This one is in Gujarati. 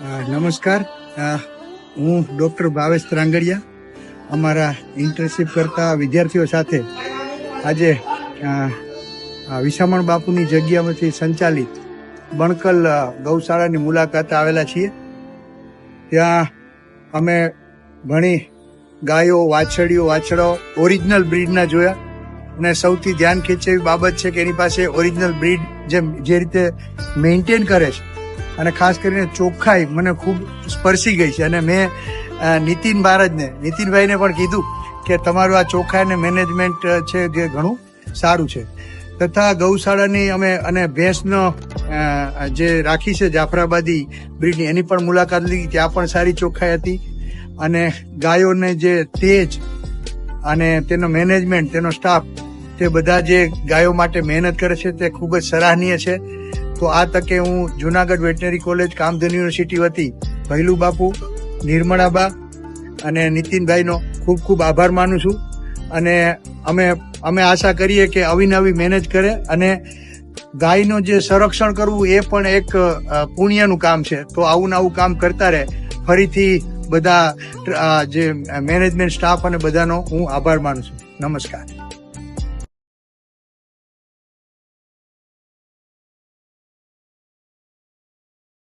નમસ્કાર. હું ડૉક્ટર ભાવેશ ત્રાંગડિયા. અમારા ઇન્ટર્નશીપ કરતા વિદ્યાર્થીઓ સાથે આજે વિસામણ બાપુની જગ્યામાંથી સંચાલિત બણકલ ગૌશાળાની મુલાકાત આવેલા છીએ. ત્યાં અમે ઘણી ગાયો, વાછડીઓ, વાછડાઓ ઓરિજિનલ બ્રીડના જોયા અને સૌથી ધ્યાન ખેંચે એવી બાબત છે કે એની પાસે ઓરિજિનલ બ્રીડ જેમ, જે રીતે મેન્ટેન કરે છે. અને ખાસ કરીને ચોખ્ખાઈ મને ખૂબ સ્પર્શી ગઈ છે. અને મેં નીતિન મહારાજને નીતિનભાઈને પણ કીધું કે તમારું આ ચોખ્ખાઈ અને મેનેજમેન્ટ છે જે ઘણું સારું છે. તથા ગૌશાળાની અમે, અને ભેંસનો જે રાખી છે જાફરાબાદી બ્રિડની, એની પણ મુલાકાત લીધી. ત્યાં પણ સારી ચોખ્ખાઈ હતી. અને ગાયોને જે તેજ અને તેનો મેનેજમેન્ટ, તેનો સ્ટાફ, તે બધા જે ગાયો માટે મહેનત કરે છે, તે ખૂબ જ સરાહનીય છે. તો આ તકે હું Junagadh veterinary college, Kamdhenu university વતી ભૈલુ બાપુ, નિર્મળાબા અને નીતિનભાઈનો ખૂબ ખૂબ આભાર માનું છું. અને અમે અમે આશા કરીએ કે અવિનવી મહેનત કરે અને ગાયનું જે સંરક્ષણ કરવું એ પણ એક પુણ્યનું કામ છે. તો આવું આવું કામ કરતા રહે. ફરીથી બધા જે મેનેજમેન્ટ સ્ટાફ અને બધાનો હું આભાર માનું છું. નમસ્કાર.